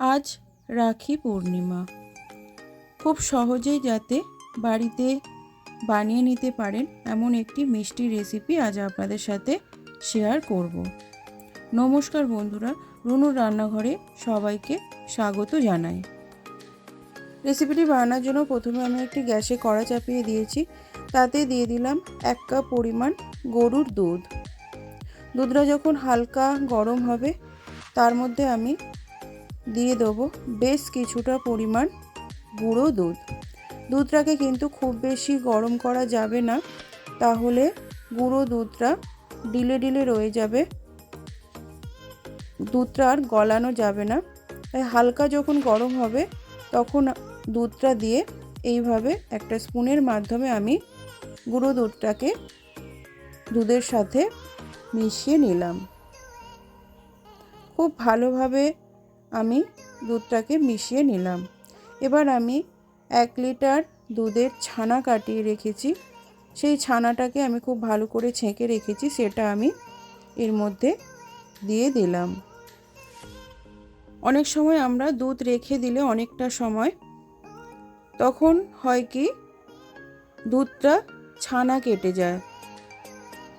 আজ রাখি পূর্ণিমা। খুব সহজেই যাতে বাড়িতে বানিয়ে নিতে পারেন এমন একটি মিষ্টি রেসিপি আজ আপনাদের সাথে শেয়ার করব। নমস্কার বন্ধুরা রুনুর রান্নাঘরে সবাইকে স্বাগত জানাই। রেসিপিটি বানানোর জন্য প্রথমে আমি একটি গ্যাসে কড়া চাপিয়ে দিয়েছি। তাতে দিয়ে দিলাম এক কাপ পরিমাণ গরুর দুধ। দুধটা যখন হালকা গরম হবে, তার মধ্যে আমি দিয়ে দেবো। বেশ কিছুটা পরিমাণ গুঁড়ো দুধ। দুধটাকে কিন্তু খুব বেশি গরম করা যাবে না। তাহলে গুঁড়ো দুধটা ডিলে ডিলে রয়ে যাবে। দুধটা আর গলানো যাবে না। তাই হালকা যখন গরম হবে, তখন দুধটা দিয়ে এইভাবে একটা স্পুনের মাধ্যমে আমি গুঁড়ো দুধটাকে দুধের সাথে মিশিয়ে নিলাম। খুব ভালোভাবে আমি দুধটাকে মিশিয়ে নিলাম। এবার আমি এক লিটার দুধের ছানা কাটিয়ে রেখেছি। সেই ছানাটাকে আমি খুব ভালো করে ছেঁকে রেখেছি, সেটা আমি এর মধ্যে দিয়ে দিলাম। অনেক সময় আমরা দুধ রেখে দিলে অনেকটা সময়, তখন হয় কি, দুধটা ছানা কেটে যায়।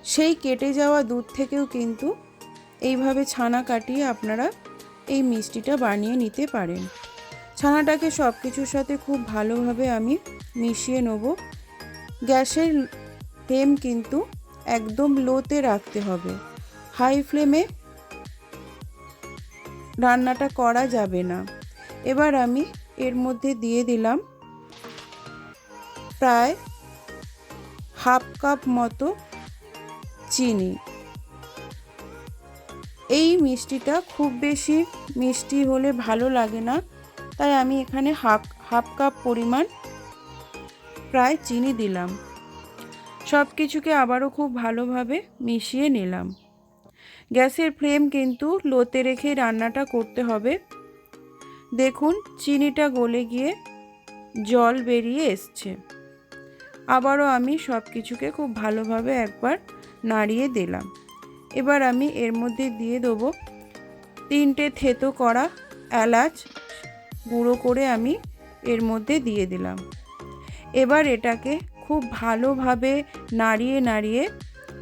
সেই কেটে যাওয়া দুধ থেকেও কিন্তু এইভাবে ছানা কাটিয়ে আপনারা এই মিষ্টিটা বানিয়ে নিতে পারেন। ছানাটাকে সব কিছুর সাথে খুব ভালোভাবে আমি মিশিয়ে নেব। গ্যাসের ফ্লেম কিন্তু একদম লোতে রাখতে হবে। হাই ফ্লেমে রান্নাটা করা যাবে না। এবার আমি এর মধ্যে দিয়ে দিলাম প্রায় হাফ কাপ মতো চিনি। এই মিষ্টিটা খুব বেশি মিষ্টি হলে ভালো লাগে না। তাই আমি এখানে হাফ হাফ কাপ পরিমাণ প্রায় চিনি দিলাম। সব কিছুকে আবারও খুব ভালোভাবে মিশিয়ে নিলাম। গ্যাসের ফ্লেম কিন্তু লোতে রেখে রান্নাটা করতে হবে। দেখুন, চিনিটা গলে গিয়ে জল বেরিয়ে এসছে। আবারও আমি সব কিছুকে খুব ভালোভাবে একবার নাড়িয়ে দিলাম। এবার আমি এর মধ্যে দিয়ে দেবো তিনটে থেতো করা এলাচ গুঁড়ো করে আমি এর মধ্যে দিয়ে দিলাম। এবার এটাকে খুব ভালোভাবে নাড়িয়ে নাড়িয়ে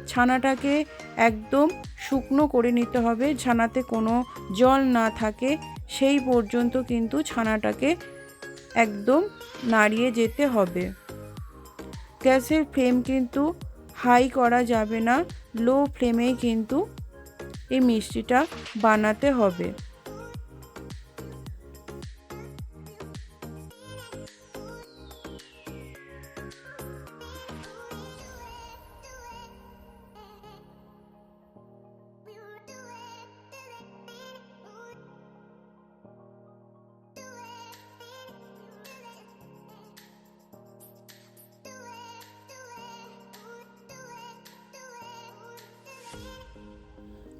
ছানাটাকে একদম শুকনো করে নিতে হবে ছানাতে কোনো জল না থাকে, সেই পর্যন্ত কিন্তু ছানাটাকে একদম নাড়িয়ে যেতে হবে। গ্যাসের ফ্লেম কিন্তু হাই করা যাবে না। লো ফ্লেমেই কিন্তু এই মিষ্টিটা বানাতে হবে।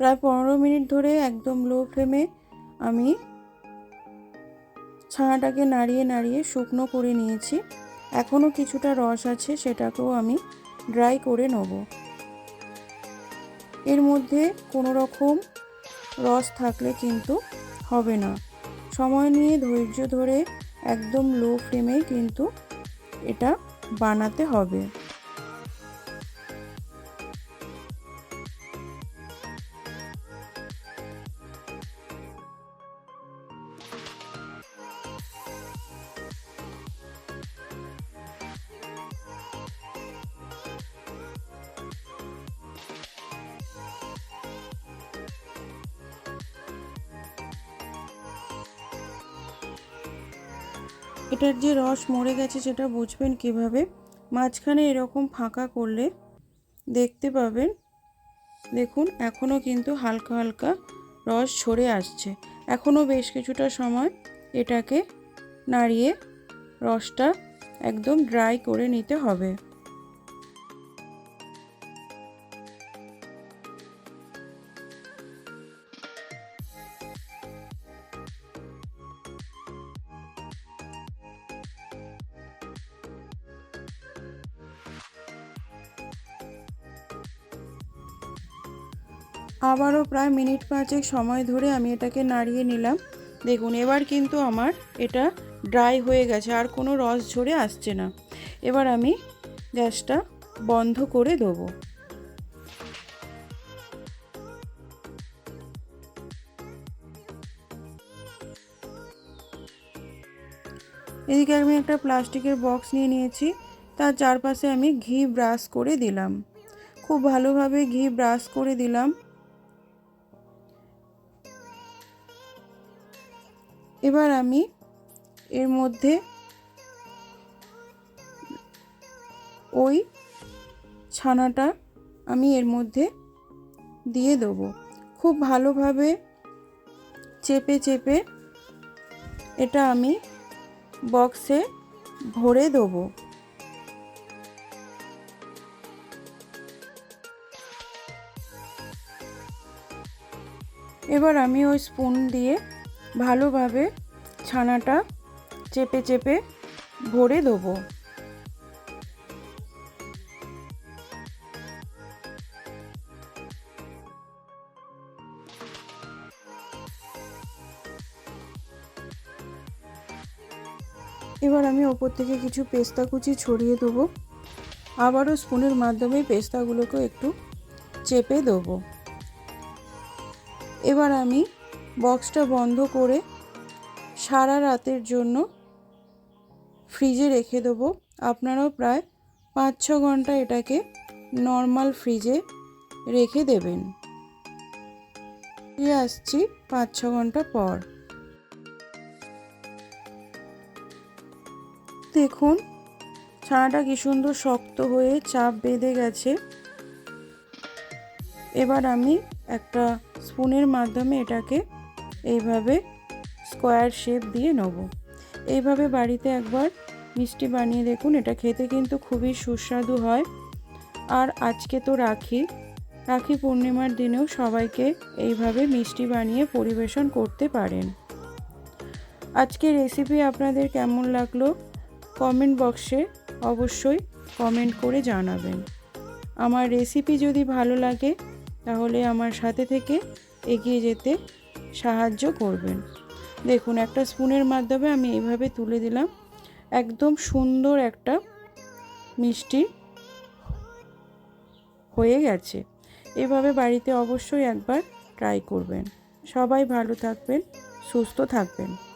প্রায় পনেরো মিনিট ধরে একদম লো ফ্লেমে আমি ছানাটাকে নাড়িয়ে নাড়িয়ে শুকনো করে নিয়েছি। এখনও কিছুটা রস আছে, সেটাকেও আমি ড্রাই করে নেব। এর মধ্যে কোনো রকম রস থাকলে কিন্তু হবে না। সময় নিয়ে ধৈর্য ধরে একদম লো ফ্লেমে কিন্তু এটা বানাতে হবে। এটার যে রস মরে গেছে সেটা বুঝবেন কীভাবে? মাঝখানে এরকম ফাঁকা করলে দেখতে পাবেন। দেখুন এখনও কিন্তু হালকা হালকা রস ছড়ে আসছে। এখনও বেশ কিছুটা সময় এটাকে নাড়িয়ে রসটা একদম ড্রাই করে নিতে হবে। আবারও প্রায় মিনিট পাঁচেক সময় ধরে আমি এটাকে নাড়িয়ে নিলাম। দেখুন, এবার কিন্তু আমার এটা ড্রাই হয়ে গেছে, আর কোনো রস ঝরে আসছে না। এবার আমি গ্যাসটা বন্ধ করে দেবো। এদিকে আমি একটা প্লাস্টিকের বক্স নিয়ে নিয়েছি, তার চারপাশে আমি ঘি ব্রাশ করে দিলাম। খুব ভালোভাবে ঘি ব্রাশ করে দিলাম। এবার আমি এর মধ্যে ওই ছানাটা আমি এর মধ্যে দিয়ে দেবো। খুব ভালোভাবে চেপে চেপে এটা আমি বক্সে ভরে দেবো। এবার আমি ওই স্পুন দিয়ে ভালোভাবে ছানাটা চেপে চেপে ভরে দেবো। এবার আমি ওপর থেকে কিছু পেস্তা কুচি ছড়িয়ে দেবো। আবারও স্পুনের মাধ্যমে পেস্তাগুলোকে একটু চেপে দেবো। এবার আমি বক্সটা বন্ধ করে সারা রাতের জন্য ফ্রিজে রেখে দেবো। আপনারাও প্রায় পাঁচ ছ ঘণ্টা এটাকে নর্মাল ফ্রিজে রেখে দেবেন। ফিরে আসছি পাঁচ ছ ঘণ্টা পর। দেখুন, ছানাটা কি সুন্দর শক্ত হয়ে চাপ বেঁধে গেছে। এবার আমি একটা স্পুনের মাধ্যমে এটাকে এইভাবে স্কোয়ার শেপ দিয়ে নেব। এইভাবে বাড়িতে একবার মিষ্টি বানিয়ে দেখুন, এটা খেতে কিন্তু খুবই সুস্বাদু হয়। আর আজকে তো রাখি। রাখি পূর্ণিমার দিনেও সবাইকে এইভাবে মিষ্টি বানিয়ে পরিবেশন করতে পারেন। আজকে রেসিপি আপনাদের কেমন লাগল? কমেন্ট বক্সে অবশ্যই কমেন্ট করে জানাবেন। আমার রেসিপি যদি ভালো লাগে, তাহলে আমার সাথে থেকে এগিয়ে যেতে সাহায্য করবেন। দেখুন, একটা স্পুনের মাধ্যমে আমি এইভাবে তুলে দিলাম। একদম সুন্দর একটা মিষ্টি হয়ে গেছে। এভাবে বাড়িতে অবশ্যই একবার ট্রাই করবেন। সবাই ভালো থাকবেন, সুস্থ থাকবেন।